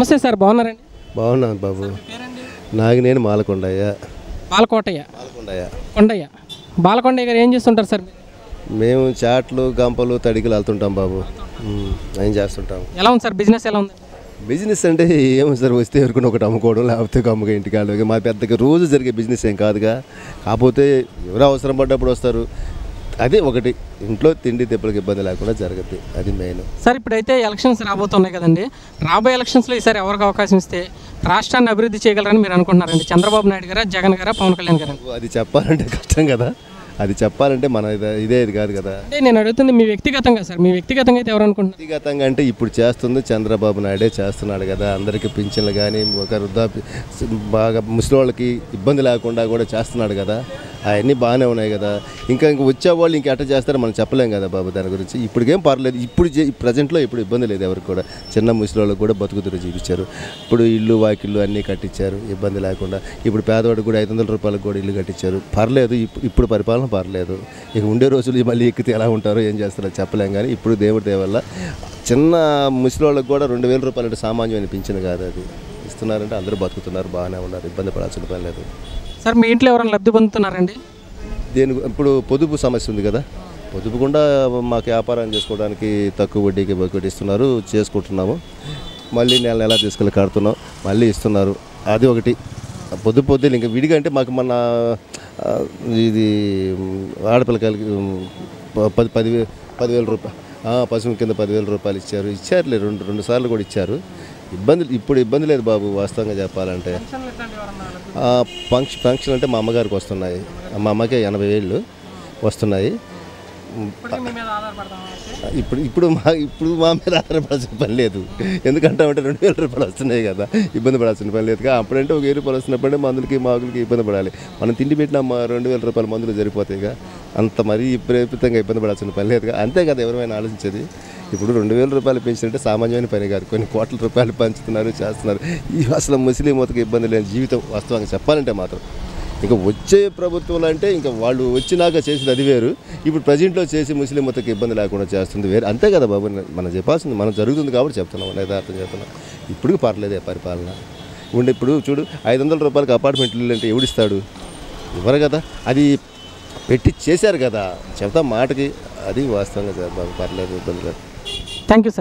నమస్తే సార్ బాగున్నారండి? బాగున్నాను బాబు. పేరండి నాగినేని మాలకొండయ్య. బాలకోటయ్య. మాలకొండయ్య. కొండయ్య. బాలకొండయ్య గారు ఏం చేస్తుంటారు సార్? మేము చాట్లు గంపలు తడికలు వెళ్తుంటాం బాబు. ఏం చేస్తుంటాం? ఎలా ఉంది సార్ బిజినెస్ ఎలా ఉంది? బిజినెస్ అంటే ఏమో సార్ వస్తే ఎవరికొని ఒకటి అమ్ముకోవడం లేకపోతే ఒక అమ్మగా ఇంటికి మా పెద్దగా రోజు జరిగే బిజినెస్ ఏం కాదుగా. కాకపోతే ఎవరు అవసరం పడ్డప్పుడు వస్తారు. అదే ఒకటి. ఇంట్లో తిండి దెబ్బలకు ఇబ్బంది లేకుండా జరుగుద్ది. అది మెయిన్ సార్ ఇప్పుడైతే ఎలక్షన్స్ రాబోతున్నాయి కదండి. రాబోయే ఎలక్షన్స్లో ఈసారి ఎవరికి అవకాశం ఇస్తే రాష్ట్రాన్ని అభివృద్ధి చేయగలరని మీరు అనుకుంటున్నారండి. చంద్రబాబు నాయుడు గారా జగన్ గారా పవన్ కళ్యాణ్ గారా? అది చెప్పాలంటే కష్టం కదా. అది చెప్పాలంటే మన ఇదే- ఇదే కాదు కదా. అంటే నేను అడుగుతుంది మీ వ్యక్తిగతంగా సార్. మీ వ్యక్తిగతంగా అయితే ఎవరు అనుకుంటున్నారు? వ్యక్తిగతంగా అంటే ఇప్పుడు చేస్తుంది చంద్రబాబు నాయుడే చేస్తున్నాడు కదా. అందరికీ పింఛన్లు కానీ ఒక వృద్ధాప్య బాగా ముసలి వాళ్ళకి ఇబ్బంది లేకుండా కూడా చేస్తున్నాడు కదా. అవన్నీ బాగానే ఉన్నాయి కదా. ఇంకా ఇంక వచ్చే వాళ్ళు ఇంక ఎట్ట చేస్తారో మనం చెప్పలేం కదా బాబు దాని గురించి. ఇప్పటికేం పర్లేదు. ఇప్పుడు ప్రజెంట్లో ఇప్పుడు ఇబ్బంది లేదు ఎవరికి కూడా. చిన్న ముసలి వాళ్ళకి కూడా బతుకుతురు చూపించారు ఇప్పుడు ఇల్లు వాకిళ్ళు అన్నీ కట్టించారు. ఇబ్బంది లేకుండా. ఇప్పుడు పేదవాడికి కూడా ఐదు వందల రూపాయలకు కూడా ఇల్లు కట్టించారు. పర్లేదు. ఇప్పుడు పరిపాలన పర్లేదు. ఇక ఉండే రోజులు మళ్ళీ ఎక్కితే ఎలా ఉంటారో ఏం చేస్తారో చెప్పలేం కానీ ఇప్పుడు దేవుడి దేవల్ల చిన్న ముసలి వాళ్ళకి కూడా రెండు వేల రూపాయలు అంటే సామాన్యమైన పింఛను కాదు అది. ఇస్తున్నారంటే అందరూ బతుకుతున్నారు బాగానే ఉన్నారు. ఇబ్బంది పడాల్సిన పని లేదు. సార్ మీ ఇంట్లో ఎవరైనా లబ్ధి పొందుతున్నారండి? దేని ఇప్పుడు పొదుపు సమస్య ఉంది కదా. పొదుపు కూడా మాకు వ్యాపారం చేసుకోవడానికి తక్కువ వడ్డీకి ఇస్తున్నారు చేసుకుంటున్నాము. మళ్ళీ నెల నెల తీసుకెళ్ళి కడుతున్నాం మళ్ళీ ఇస్తున్నారు. అది ఒకటి. పొద్దు పొద్దులు ఇంకా విడిగా అంటే మాకు మన ఇది మ్, ఆడపిల్లకాయలకి పది పది పదివేల రూపాయలు పశువు కింద పదివేల రూపాయలు ఇచ్చారు. ఇచ్చారులే రెండు రెండు సార్లు కూడా ఇచ్చారు. ఇబ్బంది ఇప్పుడు ఇబ్బంది లేదు బాబు వాస్తవంగా చెప్పాలంటే. ఫంక్షన్ ఫంక్షన్ అంటే మా అమ్మగారికి వస్తున్నాయి. మా అమ్మకే ఎనభై ఏళ్ళు వస్తున్నాయి. ఇప్పుడు ఇప్పుడు మా ఇప్పుడు మా మీద ఆధారపడాల్సిన పని లేదు. ఎందుకంటే అంటే రెండు వేల రూపాయలు వస్తున్నాయి కదా ఇబ్బంది పడాల్సిన పని లేదు. అప్పుడంటే ఒక వెయ్యి రూపాయలు వస్తున్నప్పుడే మందులకి మాకులకి ఇబ్బంది పడాలి. మనం తిండి పెట్టిన మా రెండు వేల రూపాయల మందులు సరిపోతాయిగా. అంత మరీ విపరీతంగా ఇబ్బంది పడాల్సిన పని లేదుగా అంతే కదా ఎవరైనా ఆలోచించేది. ఇప్పుడు రెండు వేల రూపాయలు పెంచినట్టే సామాన్యమైన పని కాదు. కొన్ని కోట్ల రూపాయలు పంచుతున్నారు చేస్తున్నారు. ఈ అసలు ముస్లిం మొత్తకు ఇబ్బంది లేని జీవితం వాస్తవంగా చెప్పాలంటే మాత్రం. ఇంకా వచ్చే ప్రభుత్వంలో అంటే ఇంకా వాళ్ళు వచ్చినాక చేసింది అది వేరు. ఇప్పుడు ప్రజెంట్లో చేసి ముస్లిం మతకు ఇబ్బంది లేకుండా చేస్తుంది వేరు. అంతే కదా బాబు మనం చెప్పాల్సింది. మనం జరుగుతుంది కాబట్టి చెప్తున్నాం యథార్థం చెప్తున్నాం ఇప్పుడు పర్లేదే పరిపాలన. ఉండి ఇప్పుడు చూడు ఐదు వందల రూపాయలకి అపార్ట్మెంట్ అంటే ఎవడిస్తాడు? ఇవ్వరు కదా? అది పెట్టి చేశారు కదా. చెప్తా మాటకి అది వాస్తవంగా బాబు పర్లేదు ఇబ్బంది లేదు. Thank you, sir.